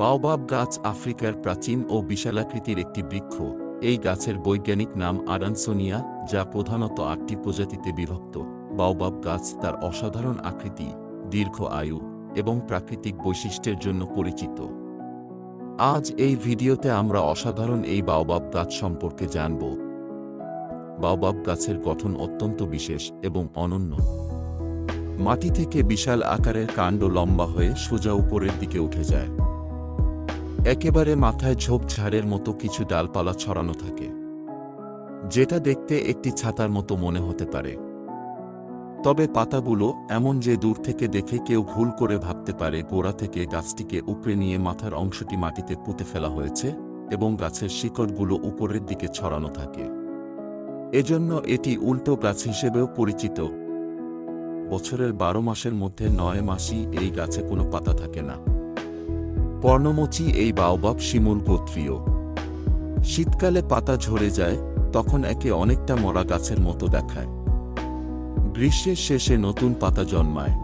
Baobab গাছ আফ্রিকার প্রাচীন ও বিশালাকৃতির একটি বৃক্ষ। এই গাছের বৈজ্ঞানিক নাম আরানসোনিয়া, যা প্রধানত আটটি প্রজাতিতে বিভক্ত। বাওবাব গাছ তার অসাধারণ আকৃতি, দীর্ঘ আয়ু এবং প্রাকৃতিক বৈশিষ্ট্যের জন্য পরিচিত। আজ এই ভিডিওতে আমরা অসাধারণ এই বাওবাব গাছ সম্পর্কে জানব। বাওবাব গাছের গঠন অত্যন্ত বিশেষ এবং অনন্য। মাটি থেকে বিশাল আকারের কাণ্ড লম্বা হয়ে সোজা উপরের দিকে উঠে যায়। একেবারে মাথায় ঝোপঝাড়ের মতো কিছু ডালপালা ছড়ানো থাকে, যেটা দেখতে একটি ছাতার মতো মনে হতে পারে। তবে পাতাগুলো এমন যে দূর থেকে দেখে কেউ ভুল করে ভাবতে পারে, গোড়া থেকে গাছটিকে উপড়ে নিয়ে মাথার অংশটি মাটিতে পুঁতে ফেলা হয়েছে এবং গাছের শিকড়গুলো উপরের দিকে ছড়ানো থাকে। এজন্য এটি উল্টো গাছ হিসেবেও পরিচিত। বছরের বারো মাসের মধ্যে নয় মাসই এই গাছে কোনো পাতা থাকে না। পর্ণমোচী এই বাওবাব শিমুল গোত্রীয়। শীতকালে পাতা ঝরে যায়, তখন একে অনেকটা মরা গাছের মতো দেখায়। গ্রীষ্মের শেষে নতুন পাতা জন্মায়।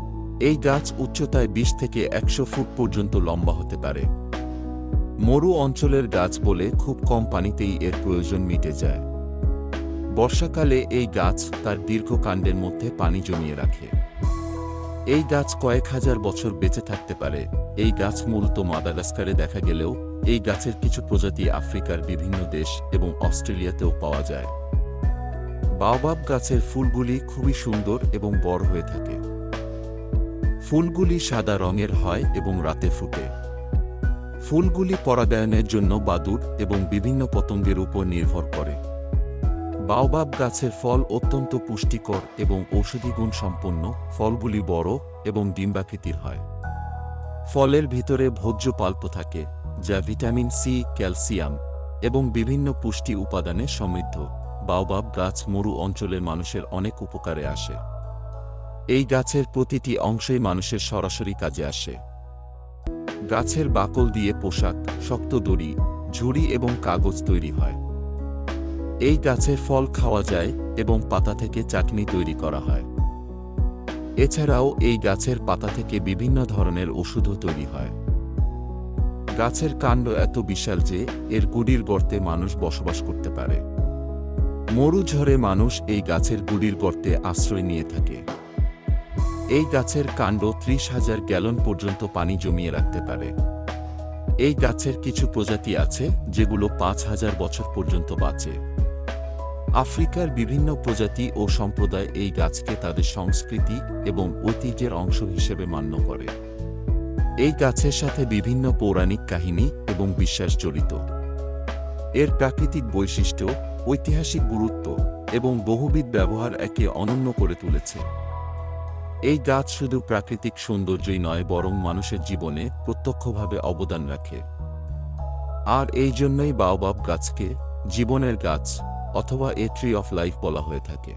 এই গাছ উচ্চতায় বিশ থেকে একশো ফুট পর্যন্ত লম্বা হতে পারে। মরু অঞ্চলের গাছ বলে খুব কম পানিতেই এর প্রয়োজন মিটে যায়। বর্ষাকালে এই গাছ তার দীর্ঘ কাণ্ডের মধ্যে পানি জমিয়ে রাখে। এই গাছ কয়েক হাজার বছর বেঁচে থাকতে পারে। এই গাছ মূলত মাদাগাস্কারে দেখা গেলেও এই গাছের কিছু প্রজাতি আফ্রিকার বিভিন্ন দেশ এবং অস্ট্রেলিয়াতেও পাওয়া যায়। বাওবাব গাছের ফুলগুলি খুবই সুন্দর এবং বড় হয়ে থাকে। ফুলগুলি সাদা রঙের হয় এবং রাতে ফুটে। ফুলগুলি পরাগায়নের জন্য বাদুর এবং বিভিন্ন পতঙ্গের উপর নির্ভর করে। বাওবাব গাছের ফল অত্যন্ত পুষ্টিকর এবং ঔষধি গুণ সম্পন্ন, ফলগুলি বড় এবং ডিম্বাকৃতির হয়। ফলের ভিতরে ভোজ্য পাল্প থাকে, যা ভিটামিন সি, ক্যালসিয়াম এবং বিভিন্ন পুষ্টি উপাদানে সমৃদ্ধ। বাওবাব গাছ মরু অঞ্চলের মানুষের অনেক উপকারে আসে। এই গাছের প্রতিটি অংশই মানুষের সরাসরি কাজে আসে। গাছের বাকল দিয়ে পোশাক, শক্ত দড়ি, ঝুড়ি এবং কাগজ তৈরি হয়। এই গাছের ফল খাওয়া যায় এবং পাতা থেকে চাটনি তৈরি করা হয়। এছাড়াও এই গাছের পাতা থেকে বিভিন্ন ধরনের ওষুধও তৈরি হয়। গাছের কাণ্ড এত বিশাল যে এর গুড়ির গর্তে মানুষ বসবাস করতে পারে। মরু ঝড়ে মানুষ এই গাছের গুড়ির গর্তে আশ্রয় নিয়ে থাকে। এই গাছের কাণ্ড ত্রিশ হাজার গ্যালন পর্যন্ত পানি জমিয়ে রাখতে পারে। এই গাছের কিছু প্রজাতি আছে যেগুলো পাঁচ হাজার বছর পর্যন্ত বাঁচে। আফ্রিকার বিভিন্ন প্রজাতি ও সম্প্রদায় এই গাছকে তাদের সংস্কৃতি এবং ঐতিহ্যের অংশ হিসেবে মান্য করে। এই গাছের সাথে বিভিন্ন পৌরাণিক কাহিনী এবং বিশ্বাস জড়িত। এর প্রাকৃতিক বৈশিষ্ট্য, ঐতিহাসিক গুরুত্ব এবং বহুবিধ ব্যবহার একে অনন্য করে তুলেছে। এই গাছ শুধু প্রাকৃতিক সৌন্দর্যই নয়, বরং মানুষের জীবনে প্রত্যক্ষভাবে অবদান রাখে। আর এই জন্যই বাওবাব গাছকে জীবনের গাছ অথবা এ ট্রি অফ লাইফ বলা হয়ে থাকে।